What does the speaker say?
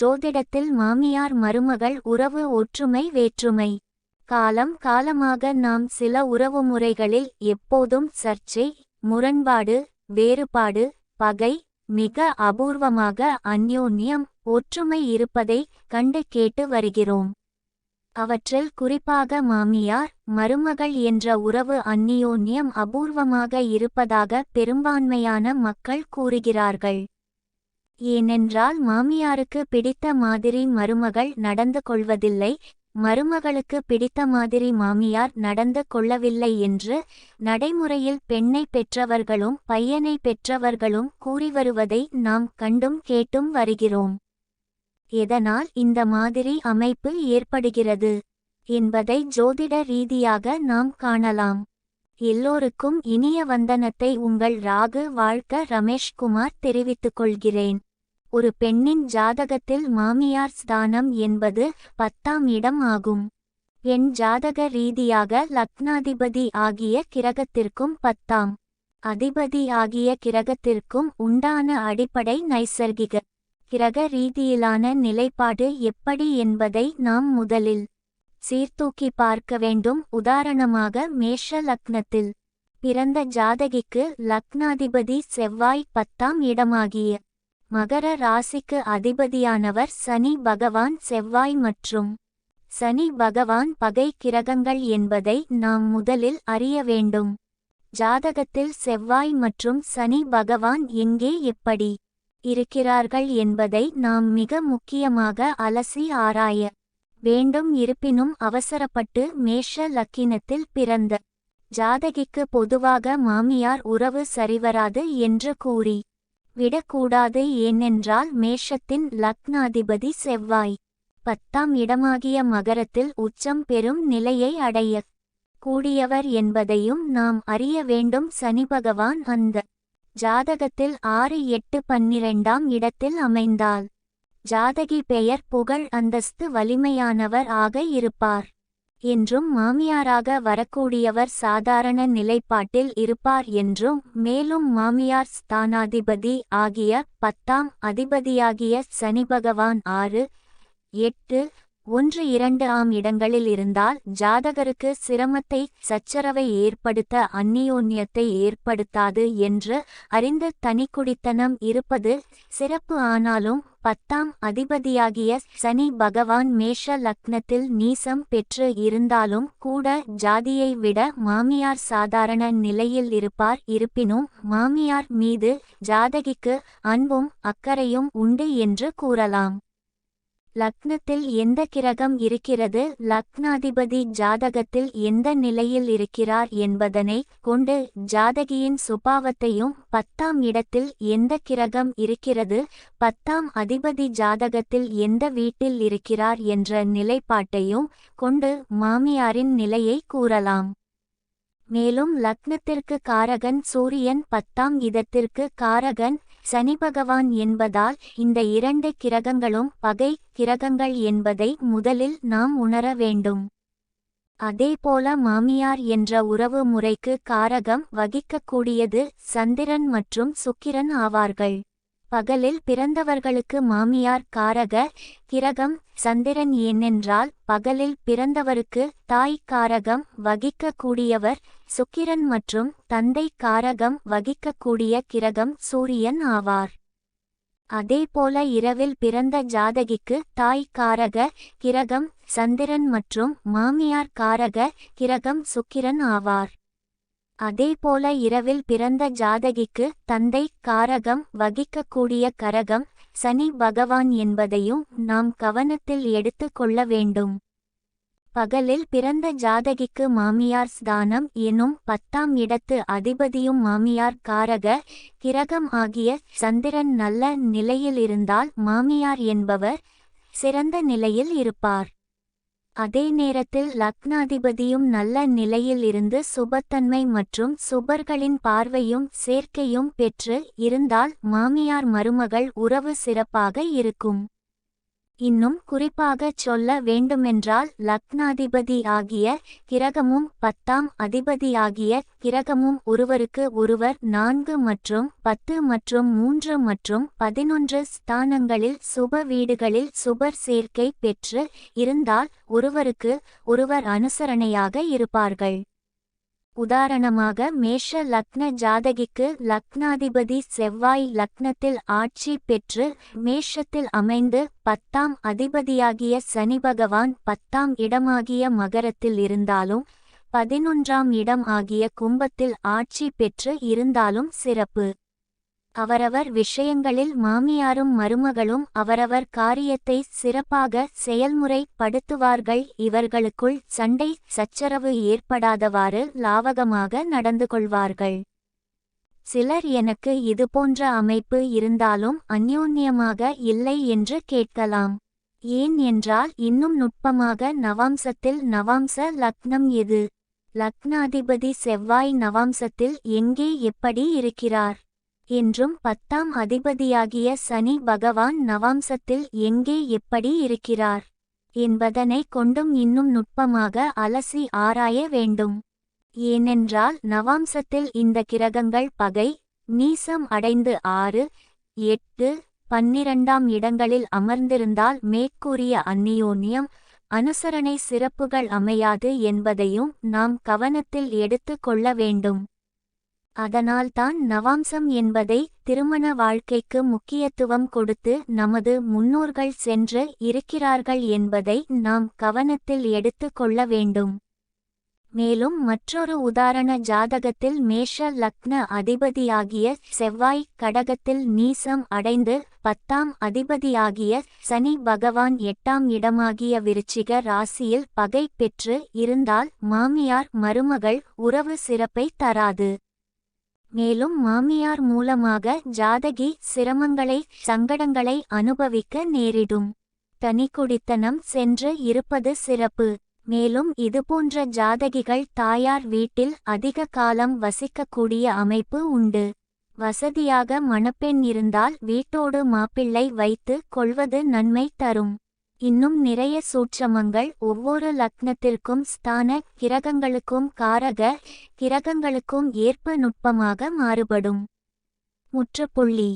ஜோதிடத்தில் மாமியார் மருமகள் உறவு ஒற்றுமை வேற்றுமை. காலம் காலமாக நாம் சில உறவுமுறைகளில் எப்போதும் சர்ச்சை முரண்பாடு வேறுபாடு பகை மிக அபூர்வமாக அந்யோன்யம் ஒற்றுமை இருப்பதை கண்டு கேட்டு வருகிறோம். அவற்றில் குறிப்பாக மாமியார் மருமகள் என்ற உறவு அந்நியோன்யம் அபூர்வமாக இருப்பதாக பெரும்பான்மையான மக்கள் கூறுகிறார்கள். ஏனென்றால் மாமியாருக்கு பிடித்த மாதிரி மருமகள் நடந்து கொள்வதில்லை மருமகளுக்கு பிடித்த மாதிரி மாமியார் நடந்து கொள்ளவில்லை என்று நடைமுறையில் பெண்ணை பெற்றவர்களும் பையனை பெற்றவர்களும் கூறி வருவதை நாம் கண்டும் கேட்டும் வருகிறோம். எதனால் இந்த மாதிரி அமைப்பு ஏற்படுகிறது என்பதை ஜோதிட ரீதியாக நாம் காணலாம். எல்லோருக்கும் இனிய வந்தனத்தை உங்கள் ராகு வாழ்க்க ரமேஷ்குமார் தெரிவித்துக் கொள்கிறேன் ஒரு பெண்ணின் ஜாதகத்தில் மாமியார் ஸ்தானம் என்பது பத்தாம் இடம் ஆகும். என் ஜாதக ரீதியாக லக்னாதிபதி ஆகிய கிரகத்திற்கும் பத்தாம் அதிபதி ஆகிய கிரகத்திற்கும் உண்டான அடிப்படை நைசர்கிக கிரக ரீதியிலான நிலைப்பாடு எப்படி என்பதை நாம் முதலில் சீர்தூக்கி பார்க்க வேண்டும். உதாரணமாக மேஷ லக்னத்தில் பிறந்த ஜாதகிக்கு லக்னாதிபதி செவ்வாய் பத்தாம் இடமாகிய மகர ராசிக்கு அதிபதியானவர் சனி பகவான் செவ்வாய் மற்றும் சனி பகவான் பகை கிரகங்கள் என்பதை நாம் முதலில் அறிய வேண்டும். ஜாதகத்தில் செவ்வாய் மற்றும் சனி பகவான் எங்கே எப்படி இருக்கிறார்கள் என்பதை நாம் மிக முக்கியமாக அலசி ஆராய வேண்டும். இருப்பினும் அவசரப்பட்டு மேஷ லக்கினத்தில் பிறந்த ஜாதகிக்கு பொதுவாக மாமியார் உறவு சரிவராது என்று கூறி விடக்கூடாது ஏனென்றால் மேஷத்தின் லக்னாதிபதி செவ்வாய். பத்தாம் இடமாகிய மகரத்தில் உச்சம் பெறும் நிலையை அடைய கூடியவர் என்பதையும் நாம் அறிய வேண்டும் சனி பகவான் அந்த ஜாதகத்தில் ஆறு எட்டு பன்னிரெண்டாம் இடத்தில் அமைந்தால். ஜாதகி பெயர் புகழ் அந்தஸ்து வலிமையானவர் ஆக இருப்பார். என்றும் மாமியாராக வரக்கூடியவர் சாதாரண நிலைப்பாட்டில் இருப்பார் என்றும் மேலும் மாமியார் ஸ்தானாதிபதி ஆகிய பத்தாம் அதிபதியாகிய சனி பகவான் ஆறு எட்டு ஒன்று இரண்டு ஆம் இடங்களில் இருந்தால் ஜாதகருக்கு சிரமத்தை சச்சரவை ஏற்படுத்த அந்நியோன்யத்தை ஏற்படுத்தாது என்று அறிந்து தனிக்குடித்தனம் இருப்பது சிறப்பு. ஆனாலும் பத்தாம் அதிபதியாகிய சனி பகவான் மேஷ லக்னத்தில் நீசம் பெற்று இருந்தாலும் கூட ஜாதியை விட மாமியார் சாதாரண நிலையில் இருப்பார். இருப்பினும் மாமியார் மீது ஜாதகிக்கு அன்பும் அக்கறையும் உண்டு என்று கூறலாம். லக்னத்தில் எந்த கிரகம் இருக்கிறது? லக்னாதிபதி ஜாதகத்தில் எந்த நிலையில் இருக்கிறார் என்பதனை கொண்டு ஜாதகியின் சுபாவத்தையும் பத்தாம் இடத்தில் எந்த கிரகம் இருக்கிறது? பத்தாம் அதிபதி ஜாதகத்தில் எந்த வீட்டில் இருக்கிறார் என்ற நிலைப்பாட்டையும் கொண்டு மாமியாரின் நிலையை கூறலாம். மேலும் லக்னத்திற்கு காரகன் சூரியன் பத்தாம் இதத்திற்கு காரகன் சனி பகவான் என்பதால் இந்த இரண்டு கிரகங்களும் பகை கிரகங்கள் என்பதை முதலில் நாம் உணர வேண்டும். அதேபோல மாமியார் என்ற உறவு முறைக்கு காரகம் வகிக்கக்கூடியது சந்திரன் மற்றும் சுக்கிரன் ஆவார்கள். பகலில் பிறந்தவர்களுக்கு மாமியார் காரக கிரகம் சந்திரன் ஏனென்றால் பகலில் பிறந்தவருக்கு தாய் காரகம் வகிக்கக்கூடியவர் சுக்கிரன் மற்றும் தந்தை காரகம் வகிக்கக்கூடிய கிரகம் சூரியன் ஆவார். அதேபோல இரவில் பிறந்த ஜாதகிக்கு தாய் காரக கிரகம் சந்திரன் மற்றும் மாமியார் காரக கிரகம் சுக்கிரன் ஆவார். அதேபோல இரவில் பிறந்த ஜாதகிக்கு தந்தை காரகம் வகிக்கக்கூடிய கரகம் சனி பகவான் என்பதையும் நாம் கவனத்தில் எடுத்து கொள்ள வேண்டும். பகலில் பிறந்த ஜாதகிக்கு மாமியார் ஸ்தானம் எனும் பத்தாம் இடத்து அதிபதியும் மாமியார் காரக கிரகம் ஆகிய சந்திரன் நல்ல நிலையில் இருந்தால் மாமியார் என்பவர் சிறந்த நிலையில் இருப்பார். அதே நேரத்தில் லக்னாதிபதியும் நல்ல நிலையில் இருந்து சுபத்தன்மை மற்றும் சுபர்களின் பார்வையும் சேர்க்கையும் பெற்று இருந்தால் மாமியார் மருமகள் உறவு சிறப்பாக இருக்கும். இன்னும் குறிப்பாகச் சொல்ல வேண்டுமென்றால் லக்னாதிபதி ஆகிய கிரகமும் பத்தாம் அதிபதியாகிய கிரகமும் ஒருவருக்கு ஒருவர் நான்கு மற்றும் பத்து மற்றும் மூன்று மற்றும் பதினொன்று ஸ்தானங்களில் சுப வீடுகளில் சுபர் சேர்க்கை பெற்று இருந்தால் ஒருவருக்கு ஒருவர் அனுசரணையாக இருப்பார்கள். உதாரணமாக மேஷ லக்ன ஜாதகிக்கு லக்னாதிபதி செவ்வாய் லக்னத்தில் ஆட்சி பெற்று மேஷத்தில் அமைந்து பத்தாம் அதிபதியாகிய சனி பகவான் பத்தாம் இடமாகிய மகரத்தில் இருந்தாலும் பதினொன்றாம் இடம் ஆகிய கும்பத்தில் ஆட்சி பெற்று இருந்தாலும் சிறப்பு. அவரவர் விஷயங்களில் மாமியாரும் மருமகளும் அவரவர் காரியத்தை சிறப்பாக செயல்முறைப்படுத்துவார்கள். இவர்களுக்குள் சண்டை சச்சரவு ஏற்படாதவாறு லாவகமாக நடந்து கொள்வார்கள். சிலர் எனக்கு இதுபோன்ற அமைப்பு இருந்தாலும் அந்யோன்யமாக இல்லை என்று கேட்கலாம். ஏன் என்றால் இன்னும் நுட்பமாக நவாம்சத்தில் நவாம்ச லக்னம் எது? லக்னாதிபதி செவ்வாய் நவாம்சத்தில் எங்கே எப்படி இருக்கிறார்? என்றும் பத்தாம் அதிபதியாகிய சனி பகவான் நவாம்சத்தில் எங்கே எப்படி இருக்கிறார் என்பதனை கொண்டும் இன்னும் நுட்பமாக அலசி ஆராய வேண்டும். ஏனென்றால் நவாம்சத்தில் இந்த கிரகங்கள் பகை நீசம் அடைந்து ஆறு எட்டு பன்னிரண்டாம் இடங்களில் அமர்ந்திருந்தால் மேற்கூறிய அந்நியோன்யம் அனுசரணை சிறப்புகள் அமையாது என்பதையும் நாம் கவனத்தில் எடுத்து கொள்ள வேண்டும். அதனால்தான் நவாம்சம் என்பதை திருமண வாழ்க்கைக்கு முக்கியத்துவம் கொடுத்து நமது முன்னோர்கள் சென்று இருக்கிறார்கள் என்பதை நாம் கவனத்தில் எடுத்து கொள்ள வேண்டும். மேலும் மற்றொரு உதாரண ஜாதகத்தில் மேஷ லக்ன அதிபதியாகிய செவ்வாய் கடகத்தில் நீசம் அடைந்து பத்தாம் அதிபதியாகிய சனி பகவான் எட்டாம் இடமாகிய விருச்சிக ராசியில் பகை பெற்று இருந்தால் மாமியார் மருமகள் உறவு சிறப்பை தராது. மேலும் மாமியார் மூலமாக ஜாதகி சிரமங்களை சங்கடங்களை அனுபவிக்க நேரிடும். தனிக்குடித்தனம் சென்று இருப்பது சிறப்பு. மேலும் இதுபோன்ற ஜாதகிகள் தாயார் வீட்டில் அதிக காலம் வசிக்கக்கூடிய அமைப்பு உண்டு. வசதியாக மணப்பெண் இருந்தால் வீட்டோடு மாப்பிள்ளை வைத்து கொள்வது நன்மை தரும். இன்னும் நிறைய சூட்சமங்கள் ஒவ்வொரு லக்னத்திற்கும் ஸ்தான கிரகங்களுக்கும் காரக கிரகங்களுக்கும் ஏற்ப நுட்பமாக மாறுபடும். முற்றுப்புள்ளி.